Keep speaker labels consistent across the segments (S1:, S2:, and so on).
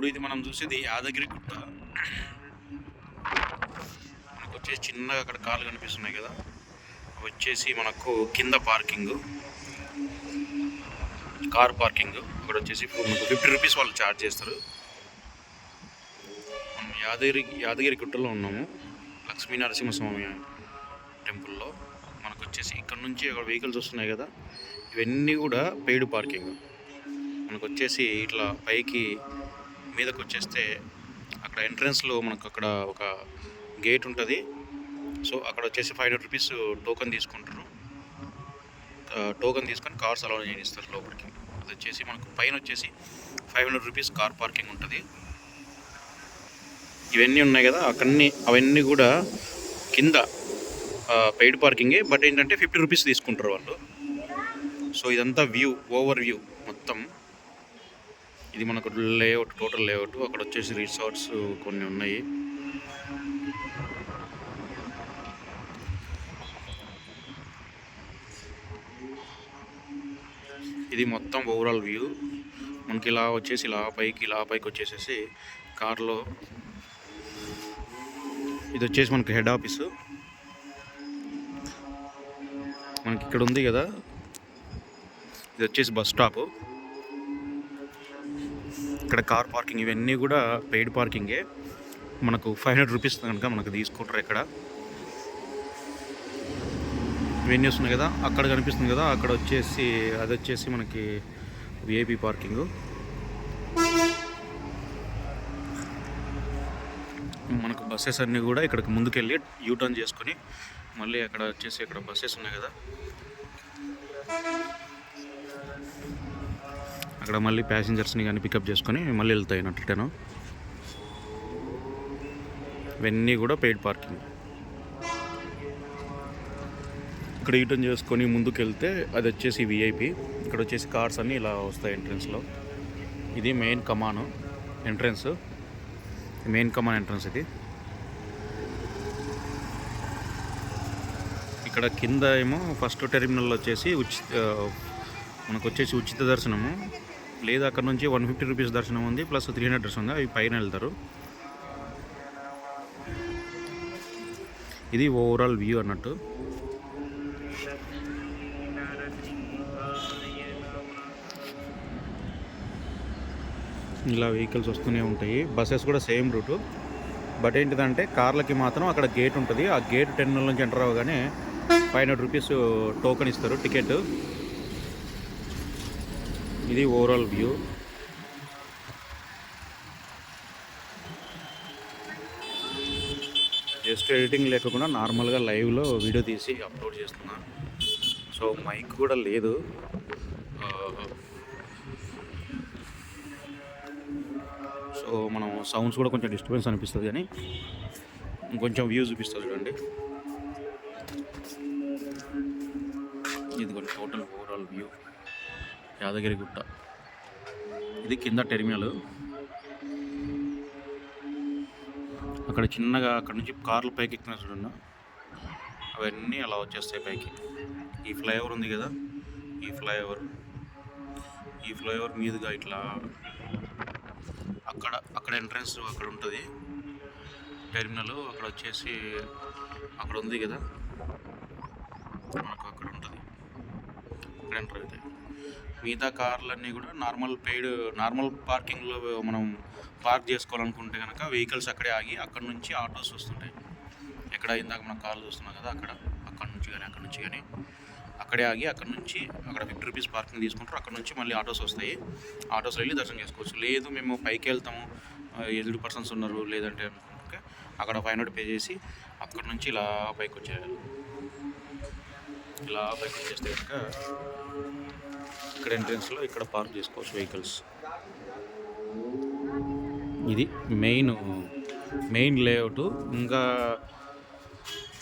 S1: ఇప్పుడు ఇది మనం చూసేది యాదగిరి గుట్ట మనకు వచ్చేసి చిన్నగా అక్కడ కార్లు కనిపిస్తున్నాయి కదా. వచ్చేసి మనకు కింద పార్కింగ్. Car parking. అక్కడ వచ్చేసి మనకు ఫిఫ్టీ రూపీస్ వాళ్ళు ఛార్జ్ చేస్తారు. మనం యాదగిరి యాదగిరి గుట్టలో ఉన్నాము. లక్ష్మీ నరసింహస్వామి టెంపుల్లో. మనకు వచ్చేసి ఇక్కడ నుంచి అక్కడ వెహికల్స్ వస్తున్నాయి కదా. ఇవన్నీ కూడా పెయిడ్ పార్కింగ్. మనకు వచ్చేసి ఇట్లా పైకి మీదకి వచ్చేస్తే అక్కడ ఎంట్రన్స్లో మనకు అక్కడ ఒక గేట్ ఉంటుంది. సో అక్కడ వచ్చేసి ఫైవ్ హండ్రెడ్ రూపీస్ టోకెన్ తీసుకుంటారు. టోకెన్ తీసుకొని కార్స్ అలౌ చేయిస్తారు లోపలికి. అది వచ్చేసి మనకు పైన వచ్చేసి five hundred rupees car parking ఉంటుంది. ఇవన్నీ ఉన్నాయి కదా అక్కడన్నీ అవన్నీ కూడా కింద పెయిడ్ పార్కింగే. బట్ ఏంటంటే ఫిఫ్టీ రూపీస్ తీసుకుంటారు వాళ్ళు. సో ఇదంతా వ్యూ ఓవర్ వ్యూ మొత్తం. ఇది మనకు లేఅవుట్ టోటల్ లేఅవుట్. అక్కడ వచ్చేసి రిసార్ట్స్ కొన్ని ఉన్నాయి. ఇది మొత్తం ఓవరాల్ వ్యూ మనకి ఇలా వచ్చేసి ఇలా పైకి ఇలా పైకి వచ్చేసేసి కార్లో ఇది వచ్చేసి మనకి హెడ్ ఆఫీసు మనకి ఇక్కడ ఉంది కదా. ఇది వచ్చేసి బస్ స్టాప్ ఇక్కడ కార్ పార్కింగ్ ఇవన్నీ కూడా పెయిడ్ పార్కింగే మనకు ఫైవ్ హండ్రెడ్ రూపీస్ కనుక మనకు తీసుకుంటారు ఇక్కడ. ఇవన్నీ వస్తున్నాయి కదా అక్కడ కనిపిస్తుంది కదా అక్కడ వచ్చేసి అది వచ్చేసి మనకి విఐపి పార్కింగ్ మనకు బస్సెస్ అన్నీ కూడా ఇక్కడికి ముందుకెళ్ళి యూటర్న్ చేసుకొని మళ్ళీ అక్కడ వచ్చేసి ఇక్కడ బస్సెస్ ఉన్నాయి కదా. అక్కడ మళ్ళీ ప్యాసింజర్స్ని కానీ పికప్ చేసుకొని మళ్ళీ వెళ్తాయి నట్లటేను ఇవన్నీ కూడా పెయిడ్ పార్కింగ్ ఇక్కడ యూటర్న్ చేసుకొని ముందుకు వెళ్తే అది వచ్చేసి విఐపి ఇక్కడ వచ్చేసి కార్స్ అన్నీ ఇలా వస్తాయి ఎంట్రన్స్లో ఇది మెయిన్ కమాన్ ఎంట్రన్స్ మెయిన్ కమాన్ ఎంట్రన్స్ ఇది. ఇక్కడ కింద ఏమో ఫస్ట్ టెర్మినల్ వచ్చేసి ఉచిత మనకు వచ్చేసి ఉచిత దర్శనము. లేదు అక్కడ నుంచి వన్ ఫిఫ్టీ రూపీస్ దర్శనం ఉంది ప్లస్ త్రీ హండ్రెడ్ దర్శనం ఉంది అవి పైన వెళ్తారు. ఇది ఓవరాల్ వ్యూ అన్నట్టు. ఇలా వెహికల్స్ వస్తూనే ఉంటాయి. బస్సెస్ కూడా సేమ్ రూటు బట్ ఏంటిదంటే కార్లకి మాత్రం అక్కడ గేట్ ఉంటుంది. ఆ గేట్ టెన్ నుంచి ఎంటర్ అవ్వగానే ఫైవ్ హండ్రెడ్ రూపీస్ టోకెన్ ఇస్తారు టికెట్ ఇది ఓవరాల్ వ్యూ జస్ట్ ఎడిటింగ్ లేకుండా నార్మల్గా లైవ్లో వీడియో తీసి అప్లోడ్ చేస్తున్నా. సో మైక్ కూడా లేదు. సో మనం సౌండ్స్ కూడా కొంచెం డిస్టర్బెన్స్ అనిపిస్తుంది కానీ ఇంకొంచెం వ్యూ చూపిస్తుంది చూడండి. ఇది కూడా total overall view Yadagiri Gutta ఇది కింద టెర్మినల్. అక్కడ చిన్నగా అక్కడ నుంచి కార్లు పైకి ఎక్కిన చూడండి. అవన్నీ అలా వచ్చేస్తాయి పైకి. ఈ ఫ్లైఓవర్ ఉంది కదా? ఈ ఫ్లైఓవర్. ఈ ఫ్లైఓవర్ మీదుగా ఇట్లా అక్కడ అక్కడ ఎంట్రన్స్ అక్కడ ఉంటుంది. టెర్మినల్ అక్కడ వచ్చేసి అక్కడ ఉంది కదా? మనకు అక్కడ ఉంటుంది. అక్కడ ఎంటర్ అవుతాయి. మిగతా కార్లన్నీ కూడా నార్మల్ పెయిడ్ నార్మల్ పార్కింగ్లో మనం పార్క్ చేసుకోవాలనుకుంటే కనుక వెహికల్స్ అక్కడే ఆగి అక్కడ నుంచి ఆటోస్ వస్తుంటాయి. ఎక్కడ ఇందాక మనం కార్లు చూస్తున్నాం కదా అక్కడ అక్కడ నుంచి కానీ అక్కడ నుంచి కానీ అక్కడే ఆగి అక్కడ నుంచి అక్కడ ఫిఫ్టీ రూపీస్ పార్కింగ్ తీసుకుంటారు. అక్కడ నుంచి మళ్ళీ ఆటోస్ వస్తాయి. ఆటోస్ వెళ్ళి దర్శనం చేసుకోవచ్చు. లేదు మేము పైకి వెళ్తాము ఎదురు పర్సన్స్ ఉన్నారు లేదంటే అనుకుంటే అక్కడ ఫైవ్ హండ్రెడ్ పే చేసి అక్కడ నుంచి ఇలా పైకి వచ్చేయాలి. ఇలా పైకి వచ్చేస్తే కనుక ఇక్కడ ఎంట్రెన్స్లో ఇక్కడ పార్క్ చేసుకోవచ్చు వెహికల్స్ ఇది మెయిన్ మెయిన్ లేఅవుట్ ఇంకా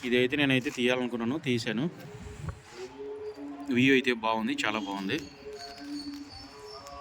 S1: ఇదైతే నేనైతే తీయాలనుకున్నాను తీశాను. వ్యూ అయితే బాగుంది చాలా బాగుంది.